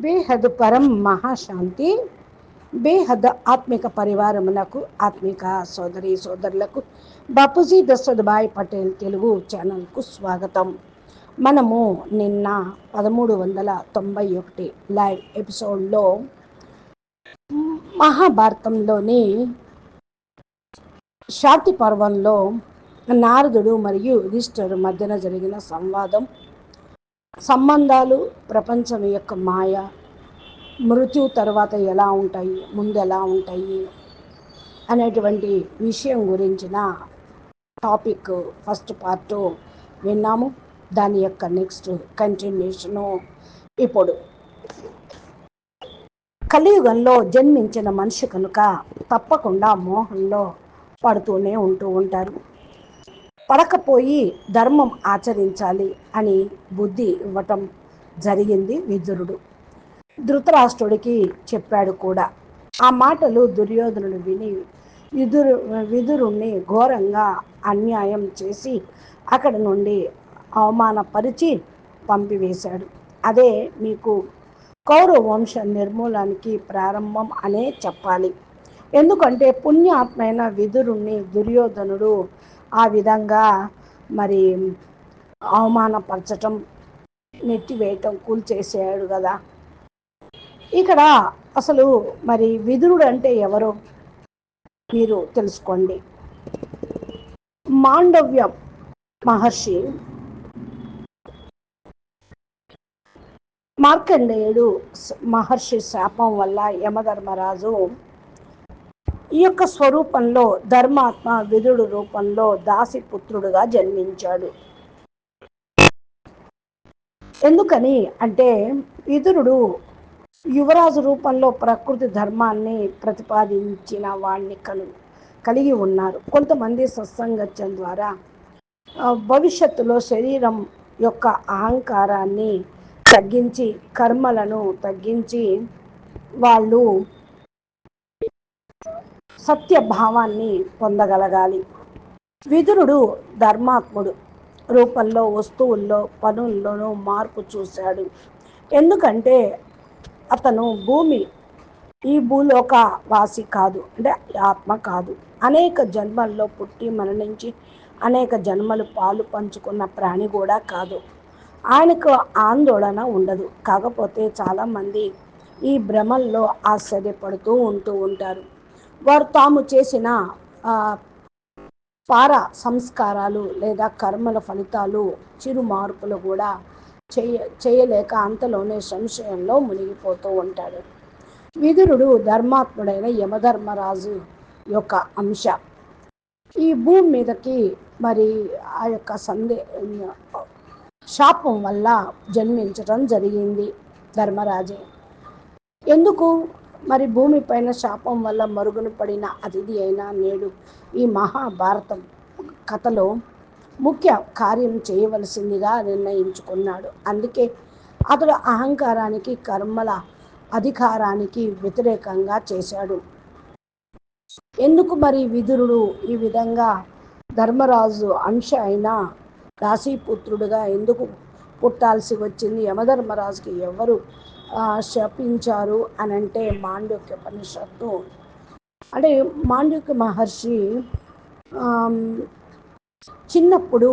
బేహద్ పరం మహాశాంతి బేహద్ ఆత్మిక పరివారమునకు ఆత్మిక సోదరి సోదరులకు బాపూజీ దశరథభాయ్ పటేల్ తెలుగు ఛానల్కు స్వాగతం. మనము నిన్న పదమూడు వందల తొంభై ఒకటి లైవ్ ఎపిసోడ్లో మహాభారతంలోని శాంతి పర్వంలో నారదుడు మరియు యుధిష్ఠరు మధ్యన జరిగిన సంవాదం సంబంధాలు ప్రపంచం యొక్క మాయ మృత్యు తర్వాత ఎలా ఉంటాయి ముందు ఎలా ఉంటాయి అనేటువంటి విషయం గురించిన టాపిక్ ఫస్ట్ పార్ట్ విన్నాము. దాని యొక్క నెక్స్ట్ కంటిన్యూషను ఇప్పుడు. కలియుగంలో జన్మించిన మనిషి కనుక తప్పకుండా మోహంలో పడుతూనే ఉంటూ ఉంటారు. పడకపోయి ధర్మం ఆచరించాలి అని బుద్ధి ఇవ్వటం జరిగింది విదురుడు. ధృతరాష్ట్రుడికి చెప్పాడు కూడా. ఆ మాటలు దుర్యోధనుడు విని విదురు విదురుణ్ణి ఘోరంగా అన్యాయం చేసి అక్కడ నుండి అవమానపరిచి పంపివేశాడు. అదే మీకు కౌరవ వంశ నిర్మూలానికి ప్రారంభం అనే చెప్పాలి. ఎందుకంటే పుణ్యాత్మైన విదురుణ్ణి దుర్యోధనుడు ఆ విధంగా మరి అవమానపరచటం నెట్టివేయటం కూల్చేసాడు కదా. ఇక్కడ అసలు మరి విదురుడు అంటే ఎవరు? మీరు తెలుసుకోండి. మాండవ్య మహర్షి మార్కండేయుడు మహర్షి శాపం వల్ల యమధర్మరాజు ఈ యొక్క స్వరూపంలో ధర్మాత్మ విధుడు రూపంలో దాసి పుత్రుడుగా జన్మించాడు. ఎందుకని అంటే విదురుడు యువరాజు రూపంలో ప్రకృతి ధర్మాన్ని ప్రతిపాదించిన వాణ్ణి కలు కలిగి ఉన్నారు. కొంతమంది సత్సంగత్యం ద్వారా భవిష్యత్తులో శరీరం యొక్క అహంకారాన్ని తగ్గించి కర్మలను తగ్గించి వాళ్ళు సత్యభావాన్ని పొందగలగాలి. విదురుడు ధర్మాత్ముడు. రూపంలో వస్తువుల్లో పనుల్లోనూ మార్పు చూశాడు. ఎందుకంటే అతను భూమి ఈ భూలోక వాసి కాదు అంటే ఆత్మ కాదు. అనేక జన్మల్లో పుట్టి మరణించి అనేక జన్మలు పాలు పంచుకున్న ప్రాణి కూడా కాదు. ఆయనకు ఆందోళన ఉండదు. కాకపోతే చాలామంది ఈ భ్రమల్లో ఆశ్చర్యపడుతూ ఉంటూ ఉంటారు. వారు తాము చేసిన పార సంస్కారాలు లేదా కర్మల ఫలితాలు చిరు మార్పులు కూడా చేయ చేయలేక అంతలోనే సంశయంలో మునిగిపోతూ ఉంటాడు. విదురుడు ధర్మాత్ముడైన యమధర్మరాజు యొక్క అంశ. ఈ భూమి మీదకి మరి ఆ యొక్క సందే శాపం వల్ల జన్మించటం జరిగింది ధర్మరాజే. ఎందుకు? మరి భూమిపైన శాపం వల్ల మరుగున పడిన అతిథి అయినా నేడు ఈ మహాభారతం కథలో ముఖ్య కార్యం చేయవలసిందిగా నిర్ణయించుకున్నాడు. అందుకే అతడు అహంకారానికి కర్మల అధికారానికి వ్యతిరేకంగా చేశాడు. ఎందుకు మరి విదురుడు? ఈ విధంగా ధర్మరాజు అంశ అయిన రాశిపుత్రుడుగా ఎందుకు పుట్టాల్సి వచ్చింది? యమధర్మరాజుకి ఎవరు శపించారు అని అంటే మాండవ్య ఉపనిషత్తు. అంటే మాండవ్య మహర్షి చిన్నప్పుడు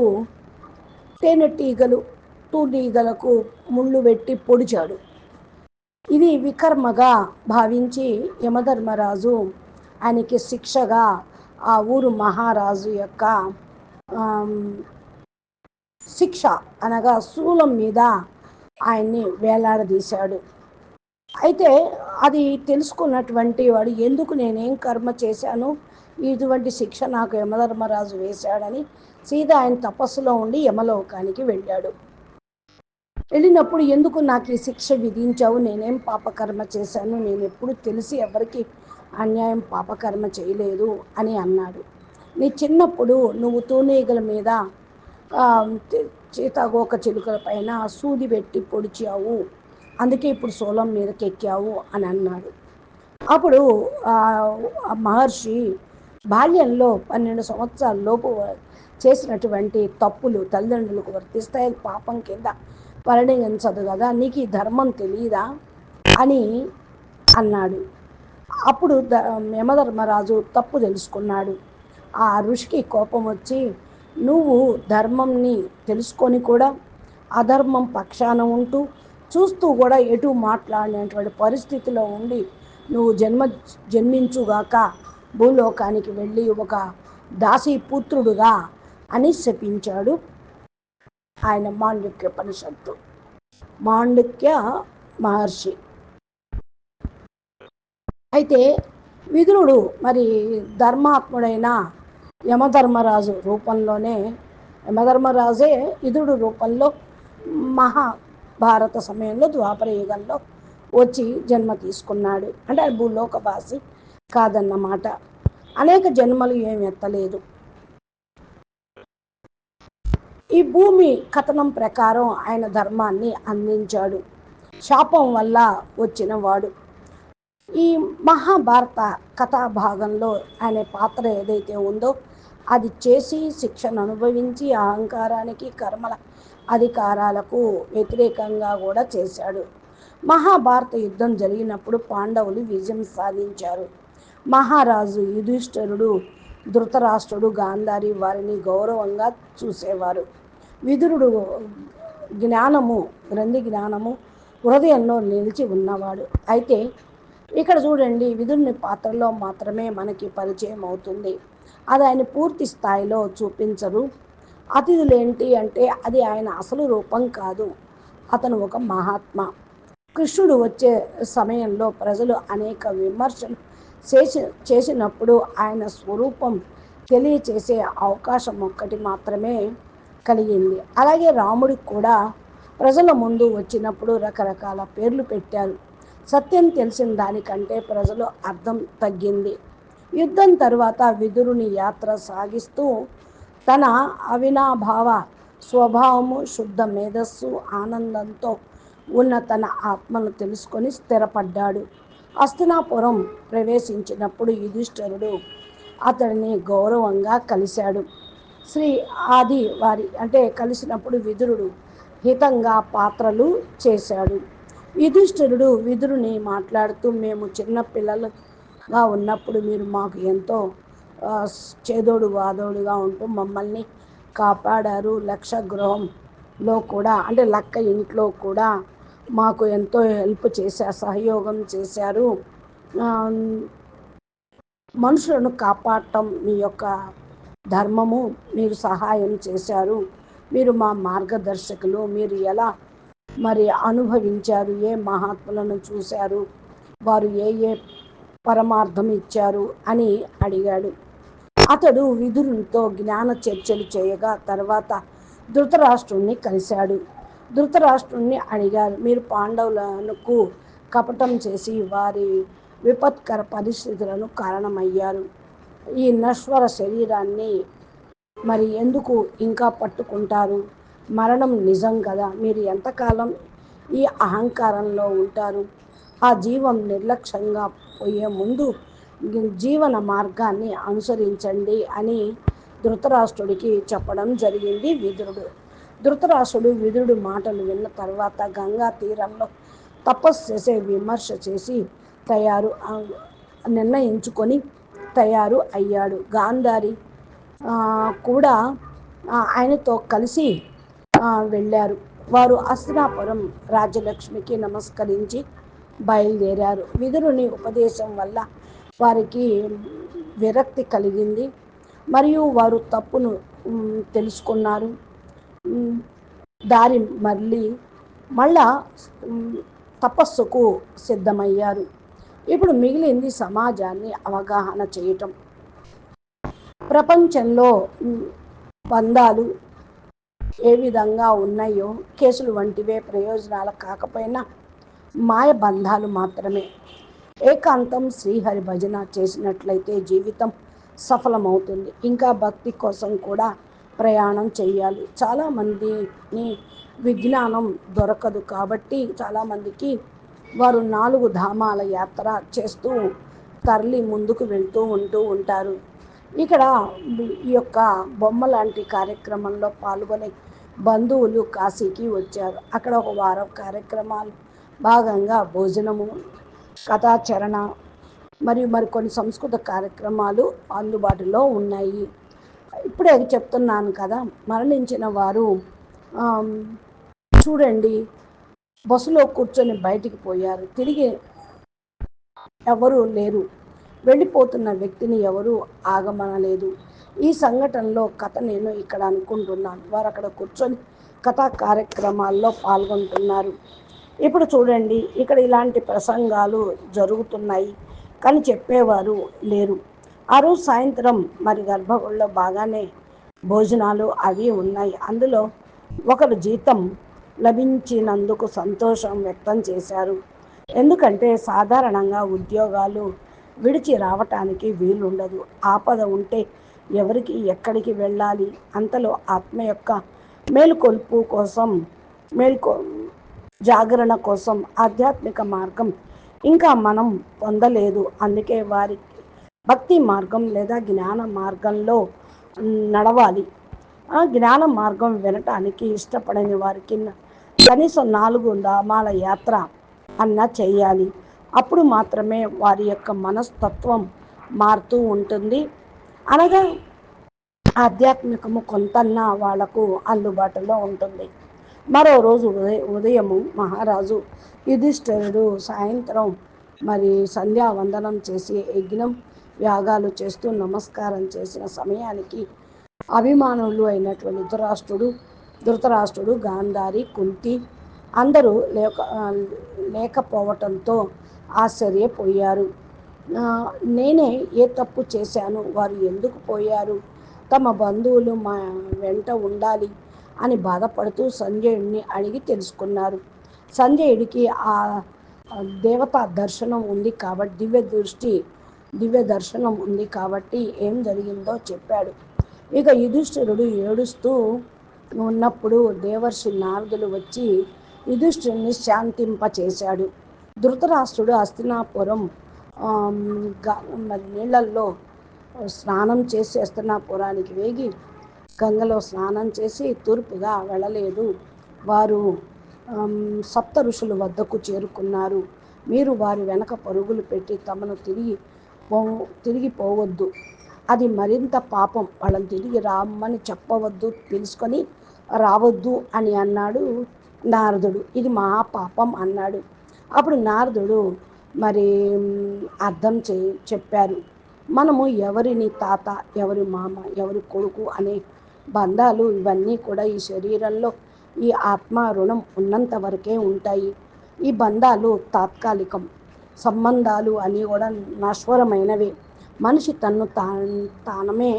తేనెటీగలు తూనీగలకు ముళ్ళు పెట్టి పొడిచాడు. ఇది వికర్మగా భావించి యమధర్మరాజు ఆయనకి శిక్షగా ఆ ఊరు మహారాజు యొక్క శిక్ష అనగా శూలం మీద ఆయన్ని వేలాడదీశాడు. అయితే అది తెలుసుకున్నటువంటి వాడు ఎందుకు నేనేం కర్మ చేశాను? ఇటువంటి శిక్ష నాకు యమధర్మరాజు వేశాడని సీత ఆయన తపస్సులో ఉండి యమలోకానికి వెళ్ళాడు. వెళ్ళినప్పుడు ఎందుకు నాకు ఈ శిక్ష విధించావు? నేనేం పాపకర్మ చేశాను? నేను ఎప్పుడు తెలిసి ఎవరికి అన్యాయం పాపకర్మ చేయలేదు అని అన్నాడు. నీ చిన్నప్పుడు నువ్వు తూనీగల మీద చీతాగోక చిలుకల పైన సూది పెట్టి పొడిచావు. అందుకే ఇప్పుడు సోలం మీదకి ఎక్కావు అని అన్నాడు. అప్పుడు మహర్షి బాల్యంలో పన్నెండు సంవత్సరాల లోపు చేసినటువంటి తప్పులు తల్లిదండ్రులకు వర్తిస్తాయి. పాపం కింద పరిణించదు కదా నీకు ఈ ధర్మం తెలియదా అని అన్నాడు. అప్పుడు ద యమధర్మరాజు తప్పు తెలుసుకున్నాడు. ఆ ఋషికి కోపం వచ్చి నువ్వు ధర్మంని తెలుసుకొని కూడా అధర్మం పక్షాన ఉంటూ చూస్తూ కూడా ఎటు మాట్లాడినటువంటి పరిస్థితిలో ఉండి నువ్వు జన్మ జన్మించుగాక భూలోకానికి వెళ్ళి ఒక దాసీ పుత్రుడుగా అని శపించాడు ఆయన మాండుక్య పరిషత్తు. మాండుక్య మహర్షి. అయితే విదురుడు మరి ధర్మాత్ముడైన యమధర్మరాజు రూపంలోనే యమధర్మరాజే ఇదుడు రూపంలో మహాభారత సమయంలో ద్వాపర యుగంలో వచ్చి జన్మ తీసుకున్నాడు. అంటే భూలోకవాసి కాదన్నమాట. అనేక జన్మలు ఏమి ఎత్తలేదు. ఈ భూమి కథనం ప్రకారం ఆయన ధర్మాన్ని అందించాడు. శాపం వల్ల వచ్చిన వాడు. ఈ మహాభారత కథా భాగంలో ఆయన పాత్ర ఏదైతే ఉందో అది చేసి శిక్షను అనుభవించి అహంకారానికి కర్మల అధికారాలకు వ్యతిరేకంగా కూడా చేశాడు. మహాభారత యుద్ధం జరిగినప్పుడు పాండవులు విజయం సాధించారు. మహారాజు యుధిష్ఠరుడు ధృతరాష్ట్రుడు గాంధారి వారిని గౌరవంగా చూసేవారు. విదురుడు జ్ఞానము గ్రంథి జ్ఞానము హృదయంలో నిలిచి ఉన్నవాడు. అయితే ఇక్కడ చూడండి విదురుని పాత్రలో మాత్రమే మనకి పరిచయం అవుతుంది. అది ఆయన పూర్తి స్థాయిలో చూపించరు. అతిథులు ఏంటి అంటే అది ఆయన అసలు రూపం కాదు. అతను ఒక మహాత్మ. కృష్ణుడు వచ్చే సమయంలో ప్రజలు అనేక విమర్శలు చేసి చేసినప్పుడు ఆయన స్వరూపం తెలియచేసే అవకాశం ఒక్కటి మాత్రమే కలిగింది. అలాగే రాముడికి కూడా ప్రజల ముందు వచ్చినప్పుడు రకరకాల పేర్లు పెట్టారు. సత్యం తెలిసిన దానికంటే ప్రజలు అర్థం తగ్గింది. యుద్ధం తరువాత విదురుని యాత్ర సాగిస్తూ తన అవినాభావ స్వభావము శుద్ధ మేధస్సు ఆనందంతో ఉన్న తన ఆత్మను తెలుసుకొని స్థిరపడ్డాడు. అస్తినాపురం ప్రవేశించినప్పుడు యుధిష్ఠరుడు అతడిని గౌరవంగా కలిశాడు. శ్రీ ఆది వారి అంటే కలిసినప్పుడు విదురుడు హితంగా పాత్రలు చేశాడు. యుధిష్ఠిరుడు విదురుని మాట్లాడుతూ మేము చిన్న పిల్లలుగా ఉన్నప్పుడు మీరు మాకు ఎంతో చేదోడు వాదోడుగా ఉంటూ మమ్మల్ని కాపాడారు. లక్ష గృహంలో కూడా అంటే లక్క ఇంట్లో కూడా మాకు ఎంతో హెల్ప్ చేశారు సహయోగం చేశారు. మనుషులను కాపాడటం మీ యొక్క ధర్మము మీరు సహాయం చేశారు. మీరు మా మార్గదర్శకులు మీరు ఎలా మరి అనుభవించారు ఏ మహాత్ములను చూశారు వారు ఏ ఏ పరమార్థం ఇచ్చారు అని అడిగాడు. అతడు విదురునితో జ్ఞాన చర్చలు చేయగా తర్వాత ధృతరాష్ట్రుణ్ణి కలిశాడు. ధృతరాష్ట్రుణ్ణి అడిగారు మీరు పాండవులకు కపటం చేసి వారి విపత్కర పరిస్థితులను కారణమయ్యారు. ఈ నశ్వర శరీరాన్ని మరి ఎందుకు ఇంకా పట్టుకుంటారు? మరణం నిజం కదా? మీరు ఎంతకాలం ఈ అహంకారంలో ఉంటారు? ఆ జీవం నిర్లక్ష్యంగా పోయే ముందు జీవన మార్గాన్ని అనుసరించండి అని ధృతరాష్ట్రుడికి చెప్పడం జరిగింది విదురుడు. ధృతరాష్ట్రుడు విదురుడు మాటలు విన్న తర్వాత గంగా తీరంలో తపస్సు చేసే విమర్శ చేసి తయారు నిర్ణయించుకొని తయారు అయ్యాడు. గాంధారి కూడా ఆయనతో కలిసి వెళ్ళారు. వారు అస్తినాపురం రాజలక్ష్మికి నమస్కరించి బయలుదేరారు. విదురుని ఉపదేశం వల్ల వారికి విరక్తి కలిగింది. మరియు వారు తప్పును తెలుసుకున్నారు. దారి మళ్ళీ మళ్ళా తపస్సుకు సిద్ధమయ్యారు. ఇప్పుడు మిగిలింది సమాజాన్ని అవగాహన చేయటం. ప్రపంచంలో బంధాలు ఏ విధంగా ఉన్నాయో కేసులు వంటివే ప్రయోజనాలు కాకపోయినా మాయ బంధాలు మాత్రమే. ఏకాంతం శ్రీహరి భజన చేసినట్లయితే జీవితం సఫలమవుతుంది. ఇంకా భక్తి కోసం కూడా ప్రయాణం చేయాలి చాలామందిని విజ్ఞానం దొరకదు కాబట్టి చాలామందికి వారు నాలుగు ధామాల యాత్ర చేస్తూ తరలి ముందుకు వెళ్తూ ఉంటూ ఉంటారు. ఇక్కడ ఈ యొక్క బొమ్మ లాంటి కార్యక్రమంలో పాల్గొనే బంధువులు కాశీకి వచ్చారు. అక్కడ ఒక వారం కార్యక్రమాలు భాగంగా భోజనము కథాచరణ మరియు మరికొన్ని సంస్కృత కార్యక్రమాలు అందుబాటులో ఉన్నాయి. ఇప్పుడే చెప్తున్నాను కదా మరణించిన వారు చూడండి. బస్సులో కూర్చొని బయటికి పోయారు. తిరిగి ఎవరు లేరు. వెళ్ళిపోతున్న వ్యక్తిని ఎవరు ఆగమనలేదు. ఈ సంఘటనలో కథ నేను ఇక్కడ అనుకుంటున్నాను. వారు అక్కడ కూర్చొని కథా కార్యక్రమాల్లో పాల్గొంటున్నారు. ఇప్పుడు చూడండి ఇక్కడ ఇలాంటి ప్రసంగాలు జరుగుతున్నాయి కానీ చెప్పేవారు లేరు. ఆ రోజు సాయంత్రం మరి గర్భగుడిలో బాగానే భోజనాలు అవి ఉన్నాయి. అందులో ఒకరు జీతం లభించినందుకు సంతోషం వ్యక్తం చేశారు. ఎందుకంటే సాధారణంగా ఉద్యోగాలు విడిచి రావటానికి వీలుండదు. ఆపద ఉంటే ఎవరికి ఎక్కడికి వెళ్ళాలి? అంతలో ఆత్మ యొక్క మేలుకొల్పు కోసం మేల్కొ జాగరణ కోసం ఆధ్యాత్మిక మార్గం ఇంకా మనం పొందలేదు. అందుకే వారి భక్తి మార్గం లేదా జ్ఞాన మార్గంలో నడవాలి. ఆ జ్ఞాన మార్గం వినటానికి ఇష్టపడని వారికి కనీసం నాలుగు నామాల యాత్ర అన్న చేయాలి. అప్పుడు మాత్రమే వారి యొక్క మనస్తత్వం మారుతూ ఉంటుంది. అనగా ఆధ్యాత్మికము కొంతన్నా వాళ్ళకు అందుబాటులో ఉంటుంది. మరో రోజు ఉదయ ఉదయము మహారాజు యుధిష్ఠరుడు సాయంత్రం మరి సంధ్యావందనం చేసి యజ్ఞం యాగాలు చేస్తూ నమస్కారం చేసిన సమయానికి అభిమానులు అయినటువంటి ధృతరాష్ట్రుడు ధృతరాష్ట్రుడు గాంధారి కుంతి అందరూ లేక లేకపోవటంతో ఆశ్చర్యపోయారు. నేనే ఏ తప్పు చేశాను? వారు ఎందుకు పోయారు? తమ బంధువులు మా వెంట ఉండాలి అని బాధపడుతూ సంజయుడిని అడిగి తెలుసుకున్నారు. సంజయుడికి ఆ దేవతా దర్శనం ఉంది కాబట్టి దివ్య దృష్టి దివ్య దర్శనం ఉంది కాబట్టి ఏం జరిగిందో చెప్పాడు. ఇక యుధిష్ఠిరుడు ఏడుస్తూ ఉన్నప్పుడు దేవర్షి నారదులు వచ్చి యుధిష్ఠిరుని శాంతింపచేశాడు. ధృతరాష్ట్రుడు హస్తినాపురం నీళ్ళల్లో స్నానం చేసి పురానికి వేగి గంగలో స్నానం చేసి తూర్పుగా వెళ్ళలేదు. వారు సప్త ఋషుల వద్దకు చేరుకున్నారు. మీరు వారి వెనక పరుగులు పెట్టి తమను తిరిగి పో తిరిగి పోవద్దు. అది మరింత పాపం. వాళ్ళని తిరిగి రామ్మని చెప్పవద్దు తెలుసుకొని రావద్దు అని అన్నాడు నారదుడు. ఇది మహాపాపం అన్నాడు. అప్పుడు నారదుడు మరి అర్థం చే చెప్పారు. మనము ఎవరిని తాత ఎవరి మామ ఎవరి కొడుకు అనే బంధాలు ఇవన్నీ కూడా ఈ శరీరంలో ఈ ఆత్మ రుణం ఉన్నంత వరకే ఉంటాయి. ఈ బంధాలు తాత్కాలికం. సంబంధాలు అని కూడా నశ్వరమైనవి. మనిషి తన్ను తా తానమే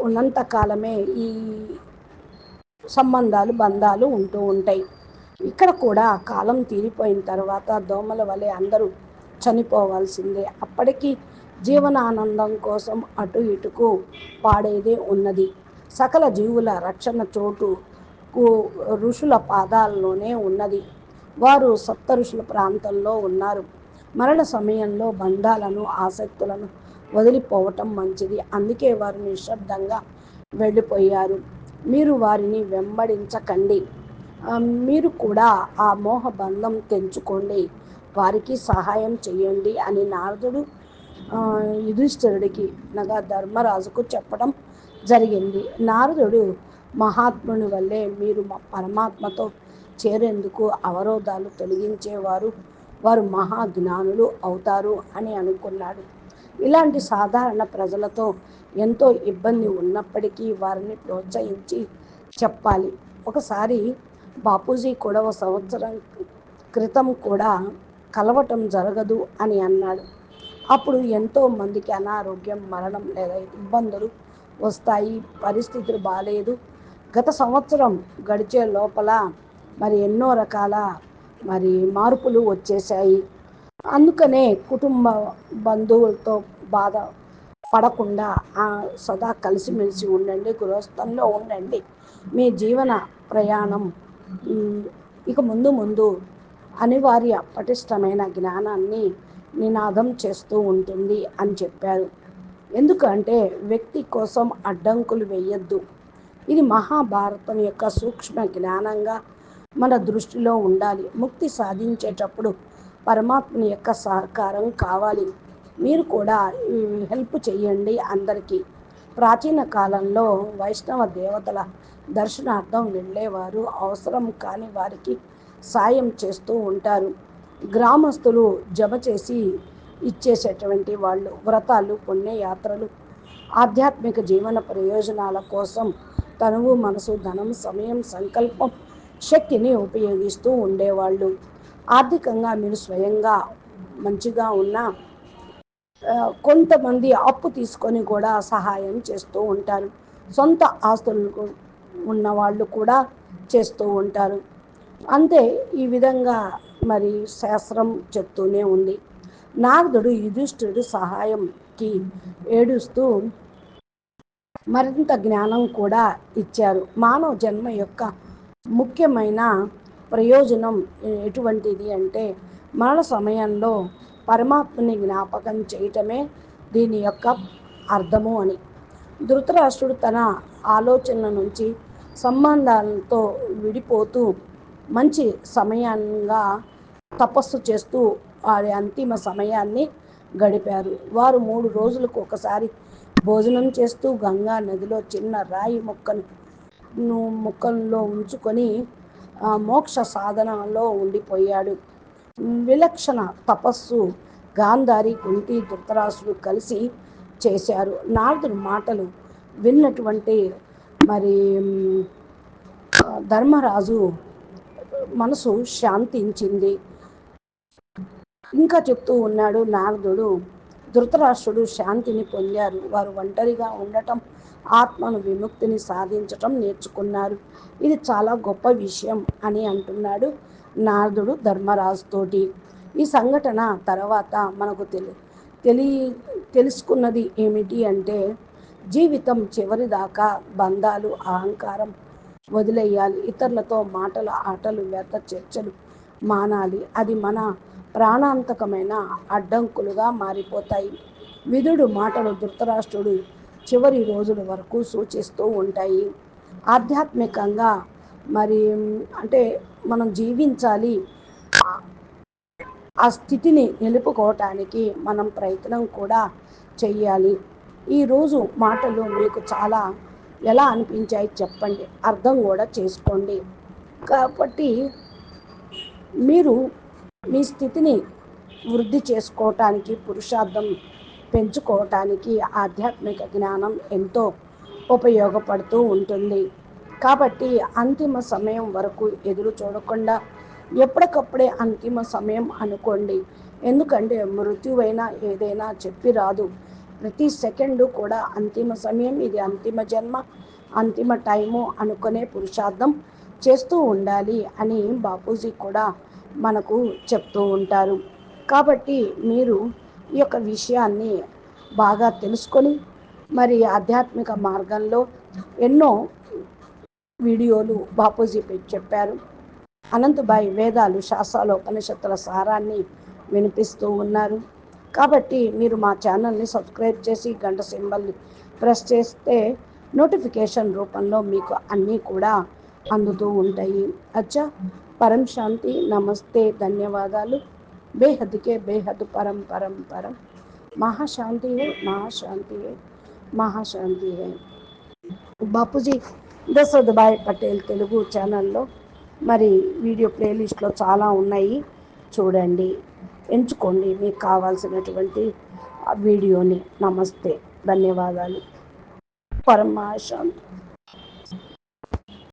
ఉన్నంత కాలమే ఈ సంబంధాలు బంధాలు ఉంటూ ఉంటాయి. ఇక్కడ కూడా కాలం తీరిపోయిన తర్వాత దోమల వలె అందరూ చనిపోవాల్సిందే. అప్పటికి జీవనానందం కోసం అటు ఇటుకు పాడేదే ఉన్నది. సకల జీవుల రక్షణ చోటు ఋషుల పాదాల్లోనే ఉన్నది. వారు సప్త ఋషుల ప్రాంతంలో ఉన్నారు. మరణ సమయంలో బంధాలను ఆసక్తులను వదిలిపోవటం మంచిది. అందుకే వారు నిశ్శబ్దంగా వెళ్ళిపోయారు. మీరు వారిని వెంబడించకండి. మీరు కూడా ఆ మోహ బంధం తెంచుకోండి. వారికి సహాయం చేయండి అని నారదుడు యుధిష్ఠిరుడికి అనగా ధర్మరాజుకు చెప్పడం జరిగింది. నారదుడు మహాత్ముని వల్లే మీరు పరమాత్మతో చేరేందుకు అవరోధాలు తొలగించేవారు వారు మహాజ్ఞానులు అవుతారు అని అనుకున్నాడు. ఇలాంటి సాధారణ ప్రజలతో ఎంతో ఇబ్బంది ఉన్నప్పటికీ వారిని ప్రోత్సహించి చెప్పాలి. ఒకసారి బాపూజీ కూడా ఒక సంవత్సరం క్రితం కూడా కలవటం జరగదు అని అన్నాడు. అప్పుడు ఎంతో మందికి అనారోగ్యం మరణం లేదా ఇబ్బందులు వస్తాయి. పరిస్థితులు బాగాలేదు గత సంవత్సరం గడిచే లోపల మరి ఎన్నో రకాల మరి మార్పులు వచ్చేసాయి అందుకనే కుటుంబ బంధువులతో బాధ పడకుండా సదా కలిసిమెలిసి ఉండండి గృహస్థంలో ఉండండి. మీ జీవన ప్రయాణం ఇక ముందు ముందు అనివార్య పటిష్టమైన జ్ఞానాన్ని నినాదం చేస్తూ ఉంటుంది అని చెప్పారు. ఎందుకంటే వ్యక్తి కోసం అడ్డంకులు వేయద్దు. ఇది మహాభారతం యొక్క సూక్ష్మ జ్ఞానంగా మన దృష్టిలో ఉండాలి. ముక్తి సాధించేటప్పుడు పరమాత్మని యొక్క సహకారం కావాలి. మీరు కూడా హెల్ప్ చేయండి అందరికీ. ప్రాచీన కాలంలో వైష్ణవ దేవతల దర్శనార్థం వెళ్ళేవారు. అవసరం కాని వారికి సాయం చేస్తూ ఉంటారు. గ్రామస్తులు జమ చేసి ఇచ్చేసేటువంటి వాళ్ళు వ్రతాలు పుణ్యయాత్రలు ఆధ్యాత్మిక జీవన ప్రయోజనాల కోసం తనువు మనసు ధనం సమయం సంకల్పం శక్తిని ఉపయోగిస్తూ ఉండేవాళ్ళు. ఆర్థికంగా మీరు స్వయంగా మంచిగా ఉన్న కొంతమంది అప్పు తీసుకొని కూడా సహాయం చేస్తూ ఉంటారు. సొంత ఆస్తులు ఉన్న వాళ్ళు కూడా చేస్తూ ఉంటారు. అంతే ఈ విధంగా మరి శాస్త్రం చెప్తూనే ఉంది. నారదుడు యుధిష్ఠుడు సహాయంకి ఏడుస్తూ మరింత జ్ఞానం కూడా ఇచ్చారు. మానవ జన్మ యొక్క ముఖ్యమైన ప్రయోజనం ఎటువంటిది అంటే మరణ సమయంలో పరమాత్మని జ్ఞాపకం చేయటమే దీని యొక్క అర్థము అని. ధృతరాష్ట్రుడు తన ఆలోచనల నుంచి సంబంధాలతో విడిపోతూ మంచి సమయంగా తపస్సు చేస్తూ వారి అంతిమ సమయాన్ని గడిపారు. వారు మూడు రోజులకు ఒకసారి భోజనం చేస్తూ గంగా నదిలో చిన్న రాయి మొక్కను మొక్కల్లో ఉంచుకొని మోక్ష సాధనలో ఉండిపోయాడు. విలక్షణ తపస్సు గాంధారి కుంటి ధృతరాసుడు కలిసి చేశారు. నారదుడు మాటలు విన్నటువంటి మరి ధర్మరాజు మనసు శాంతించింది. ఇంకా చెప్తూ ఉన్నాడు నారదుడు ధృతరాష్ట్రుడు శాంతిని పొందారు. వారు ఒంటరిగా ఉండటం ఆత్మను విముక్తిని సాధించటం నేర్చుకున్నారు. ఇది చాలా గొప్ప విషయం అని అంటున్నాడు నారదుడు ధర్మరాజుతోటి. ఈ సంఘటన తర్వాత మనకు తెలి తెలి తెలుసుకున్నది ఏమిటి అంటే జీవితం చివరి దాకా బంధాలు అహంకారం వదిలేయాలి. ఇతరులతో మాటల ఆటలు వ్యర్థ చర్చలు మానాలి. అది మన ప్రాణాంతకమైన అడ్డంకులుగా మారిపోతాయి. విధుడు మాటలు ధృతరాష్ట్రుడు చివరి రోజుల వరకు సూచిస్తూ ఉంటాయి. ఆధ్యాత్మికంగా మరి అంటే మనం జీవించాలి. ఆ స్థితిని నిలుపుకోవటానికి మనం ప్రయత్నం కూడా చెయ్యాలి. ఈరోజు మాటలు మీకు చాలా ఎలా అనిపించాయి చెప్పండి. అర్థం కూడా చేసుకోండి. కాబట్టి మీరు మీ స్థితిని వృద్ధి చేసుకోవటానికి పురుషార్థం పెంచుకోవటానికి ఆధ్యాత్మిక జ్ఞానం ఎంతో ఉపయోగపడుతూ ఉంటుంది. కాబట్టి అంతిమ సమయం వరకు ఎదురు చూడకుండా ఎప్పటికప్పుడే అంతిమ సమయం అనుకోండి. ఎందుకంటే మృత్యువైనా ఏదైనా చెప్పి రాదు. ప్రతి సెకండు కూడా అంతిమ సమయం ఇది అంతిమ జన్మ అంతిమ టైము అనుకునే పురుషార్థం చేస్తూ ఉండాలి అని బాపూజీ కూడా మనకు చెప్తూ ఉంటారు. కాబట్టి మీరు ఈ యొక్క విషయాన్ని బాగా తెలుసుకొని మరి ఆధ్యాత్మిక మార్గంలో ఎన్నో వీడియోలు బాపూజీ చెప్పారు. అనంతబాయి వేదాలు శాస్త్రాలు ఉపనిషత్తుల సారాన్ని వినిపిస్తూ ఉన్నారు. కాబట్టి మీరు మా ఛానల్ని సబ్స్క్రైబ్ చేసి గంట సింబల్ని ప్రెస్ చేస్తే నోటిఫికేషన్ రూపంలో మీకు అన్నీ కూడా అందుతూ ఉంటాయి అచ్చా పరం శాంతి నమస్తే ధన్యవాదాలు बेहद के बेहद परम परम परम మహాశాంతి హే మహాశాంతి హే మహాశాంతి హే బాపూజీ దశరథభాయ్ పటేల్ తెలుగు ఛానల్లో మరి వీడియో ప్లేలిస్ట్లో చాలా ఉన్నాయి చూడండి ఎంచుకోండి మీకు కావాల్సినటువంటి వీడియోని. నమస్తే. ధన్యవాదాలు. పరమాశాంతి.